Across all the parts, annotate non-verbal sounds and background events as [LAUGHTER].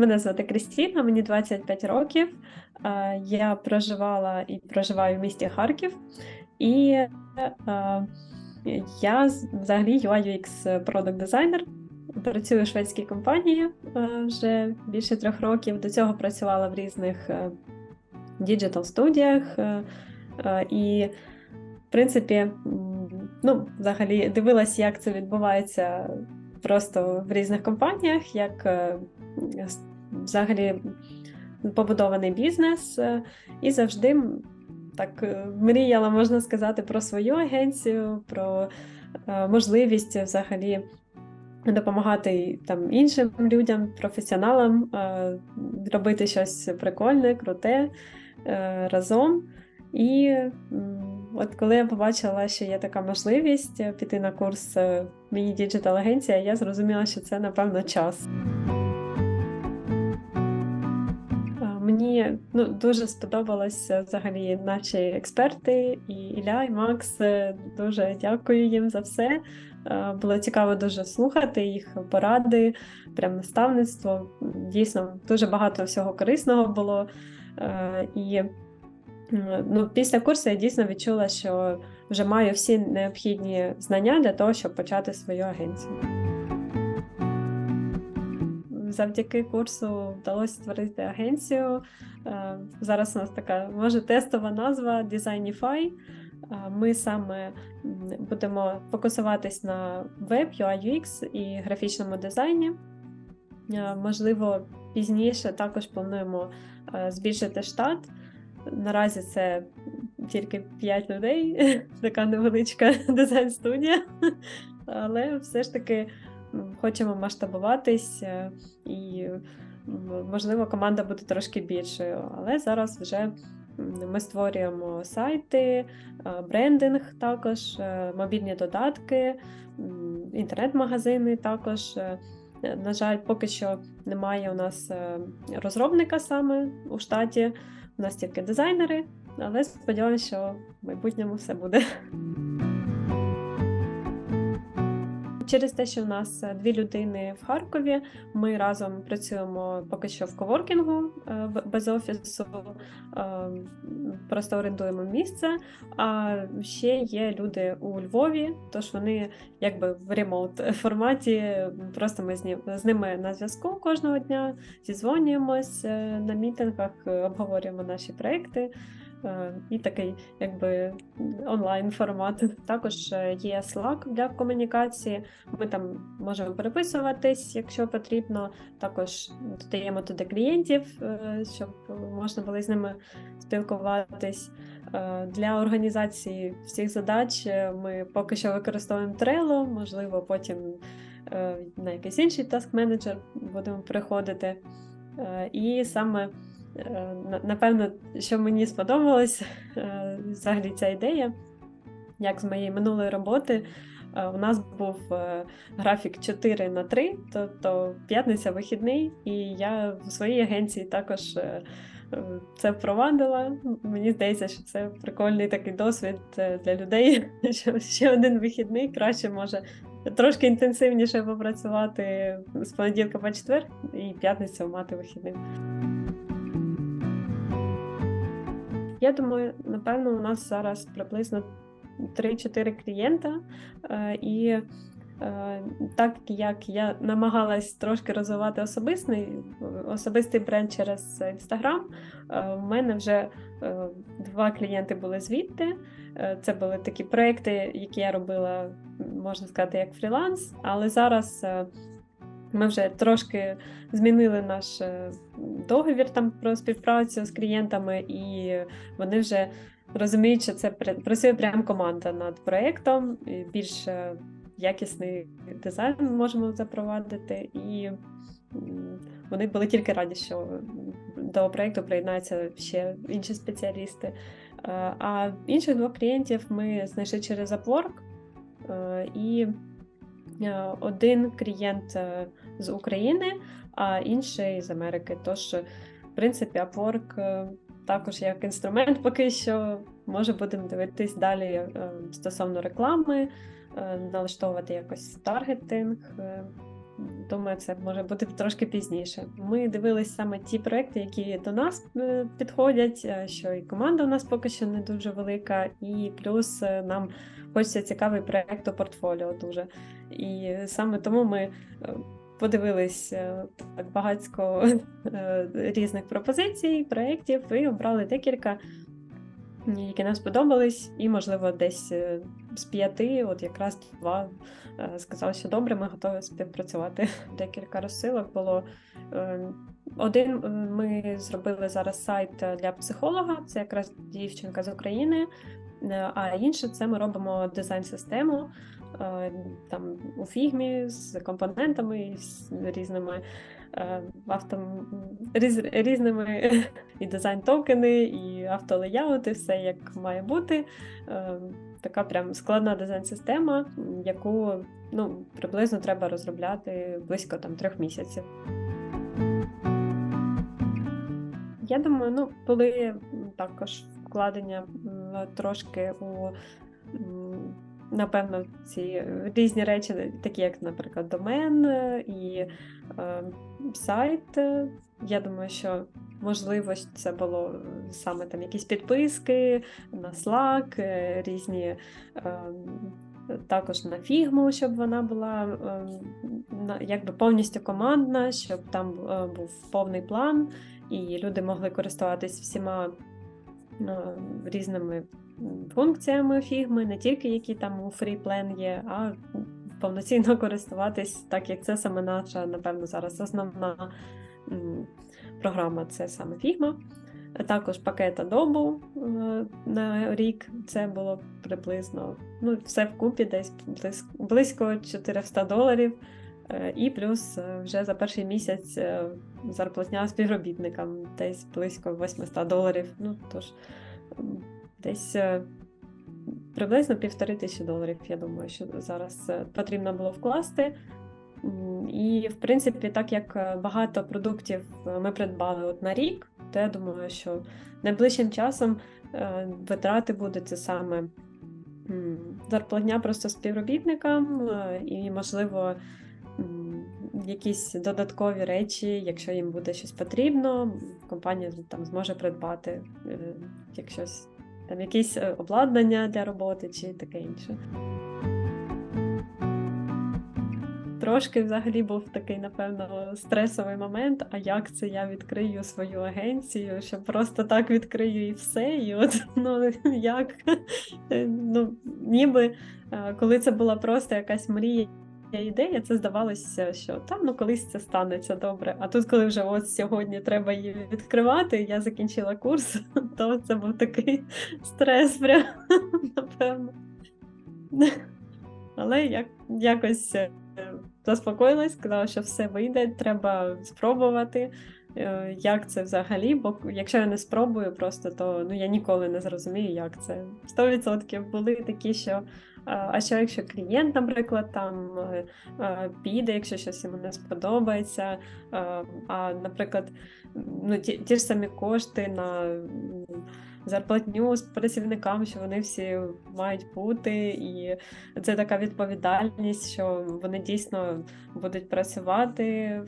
Мене звати Крістіна, мені 25 років. Е, Я проживала і проживаю в місті Харків, і е, я взагалі UI UX продакт дизайнер. Працюю в шведській компанії е, вже більше трьох років. До цього працювала в різних діджитал студіях. І, в принципі, ну, взагалі дивилась, як це відбувається просто в різних компаніях, як взагалі побудований бізнес, е, і завжди так е, мріяла, можна сказати, про свою агенцію, про е, можливість взагалі допомагати там іншим людям, професіоналам, робити щось прикольне, круте разом. І от коли я побачила, що є така можливість піти на курс е, Міні Діджитал Агенція, я зрозуміла, що це напевно час. Мені ну, дуже сподобалося взагалі наші експерти, і Ілля, і Макс. Дуже дякую їм за все. Е, Було цікаво дуже слухати їх поради, прям наставництво. Дійсно, дуже багато всього корисного було. Е, І ну, після курсу я дійсно відчула, що вже маю всі необхідні знання для того, щоб почати свою агенцію. Завдяки курсу вдалося створити агенцію. Е, Зараз у нас така може тестова назва Designify. Е, Ми саме будемо фокусуватись на веб, UI, UX і графічному дизайні. Е, Можливо, пізніше також плануємо збільшити штат. Наразі це тільки 5 людей, [LAUGHS] така невеличка [LAUGHS] дизайн-студія, але все ж таки хочемо масштабуватись, е, і можливо команда буде трошки більшою. Але зараз вже ми створюємо сайти, е, брендинг також, е, мобільні додатки, інтернет-магазини також. На жаль, поки що немає у нас розробника саме у штаті. У нас тільки дизайнери, але сподіваюся, що в майбутньому все буде. Через те, що в нас е, дві людини в Харкові, ми разом працюємо поки що в коворкінгу е, без офісу, е, просто орендуємо місце. А ще є люди у Львові, тож вони якби в ремоут форматі. Просто ми з ними на зв'язку кожного дня, зізвонюємось на мітингах, обговорюємо наші проекти. Е, І такий якби онлайн формат. Також е, є Slack для комунікації. Ми там можемо переписуватись, якщо потрібно. Також додаємо туди клієнтів, е, щоб можна було з ними спілкуватись. Для організації всіх задач ми поки що використовуємо Trello, можливо, потім на якийсь інший таск менеджер будемо переходити. Е, І саме напевно, що мені сподобалось е, взагалі ця ідея, як з моєї минулої роботи. е, У нас був е, графік 4 на 3, тобто п'ятниця вихідний, і я в своїй агенції також е, е, це впровадила. Мені здається, що це прикольний такий досвід е, для людей, [LAUGHS] що ще один вихідний краще може трошки інтенсивніше попрацювати з понеділка по четвер і п'ятницю мати вихідним. Я думаю, напевно, у нас зараз приблизно 3-4 клієнта, е, і е, так як я намагалась трошки розвивати особистий, особистий бренд через Instagram, е, в мене вже два клієнти були звідти. Це були такі проекти, які я робила, можна сказати, як фріланс, але зараз. Ми вже трошки змінили наш е, договір там про співпрацю з клієнтами, і вони вже розуміють, що це працює прям команда над проєктом, більш е, якісний дизайн можемо запровадити. І вони були тільки раді, що до проєкту приєднаються ще інші спеціалісти. Е, А інших двох клієнтів ми знайшли через Upwork. І один клієнт е, з України, а інший з Америки. Тож, в принципі, Upwork е, також як інструмент поки що може будемо дивитись далі е, стосовно реклами, е, налаштовувати якось таргетинг. Думаю, це може бути трошки пізніше. Ми дивились саме ті проекти, які до нас е, підходять, е, що і команда у нас поки що не дуже велика, і плюс е, нам хочеться цікавий проект у портфоліо дуже. І саме тому ми подивились так багатько [LAUGHS] різних пропозицій, проєктів і обрали декілька, які нам сподобались, і, можливо, десь з п'яти, от якраз два е, сказали, що добре, ми готові співпрацювати. [LAUGHS] Декілька розсилок було. Е, Один е, ми зробили зараз сайт для психолога, це якраз дівчинка з України. Е, А інше це ми робимо дизайн-систему там у фігмі з компонентами з різними е, авто, різ, різними [LAUGHS] і дизайн-токени, і автолеяути, все як має бути. Е, Така прям складна дизайн-система, яку ну, приблизно треба розробляти близько там трьох місяців. Я думаю, ну, були також вкладення трошки у напевно ці різні речі, такі як, наприклад, домен е, і е, сайт. Е, Я думаю, що можливо це було е, саме там якісь підписки на Slack, е, різні. е, Також на фігму, щоб вона була е, якби повністю командна, щоб там е, був повний план, і люди могли користуватись всіма е, різними функціями фігми, не тільки які там у FreePlan є, а повноцінно користуватись, так як це саме наша, напевно, зараз основна програма це саме Figma. Також пакет Adobe е, на рік це було приблизно ну, все вкупі десь близько 400 доларів. Е, І плюс е, вже за перший місяць е, зарплатня співробітникам десь близько 800 доларів. Ну тож десь приблизно півтори тисячі доларів, я думаю, що зараз потрібно було вкласти. І, в принципі, так як багато продуктів ми придбали от на рік, то я думаю, що найближчим часом витрати будуть це саме зарплатня просто співробітникам, і, можливо, якісь додаткові речі, якщо їм буде щось потрібно, компанія там зможе придбати е, як щось, там якісь е, обладнання для роботи чи таке інше. Трошки взагалі був такий, напевно, стресовий момент. А як це я відкрию свою агенцію, що просто так відкрию і все. І от [LAUGHS] ну як ну, ніби е, коли це була просто якась мрія. Ідея, це здавалося, що там ну колись це станеться добре. А тут, коли вже от сьогодні треба її відкривати, я закінчила курс, [LAUGHS] то це був такий стрес, прям, [LAUGHS] напевно. Але як, якось е, заспокоїлась, сказала, що все вийде, треба спробувати. Е, Як це взагалі? Бо якщо я не спробую просто, то ну я ніколи не зрозумію, як це. 100% були такі, що а що якщо клієнт, наприклад, там е, е, піде, якщо щось йому не сподобається. А, наприклад, ну, ті, ті ж самі кошти на зарплатню з працівникам, що вони всі мають бути, і це така відповідальність, що вони дійсно будуть працювати,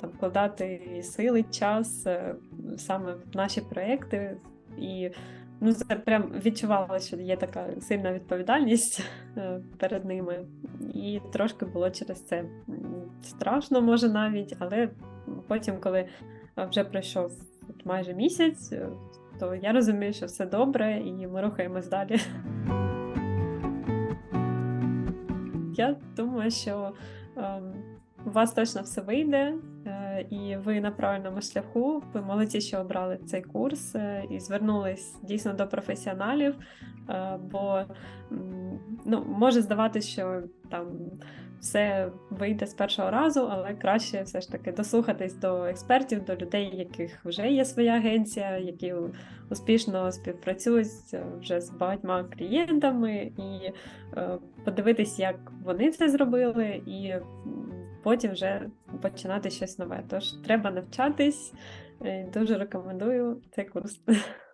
там вкладати сили, час е, саме в наші проекти. І ну, це прям відчувала, що є така сильна відповідальність е, перед ними. І трошки було через це страшно, може навіть, але потім, коли вже пройшов майже місяць, е, то я розумію, що все добре, і ми рухаємось далі. Я думаю, що ем, у вас точно все вийде, е, і ви на правильному шляху. Ви молодці, що обрали цей курс е, і звернулись дійсно до професіоналів. е, Бо ну, може здаватися, що там все вийде з першого разу, але краще все ж таки дослухатись до експертів, до людей, яких вже є своя агенція, які успішно співпрацюють вже з багатьма клієнтами, і подивитись, як вони це зробили, і потім вже починати щось нове. Тож треба навчатись. Е, Дуже рекомендую цей курс. [LAUGHS]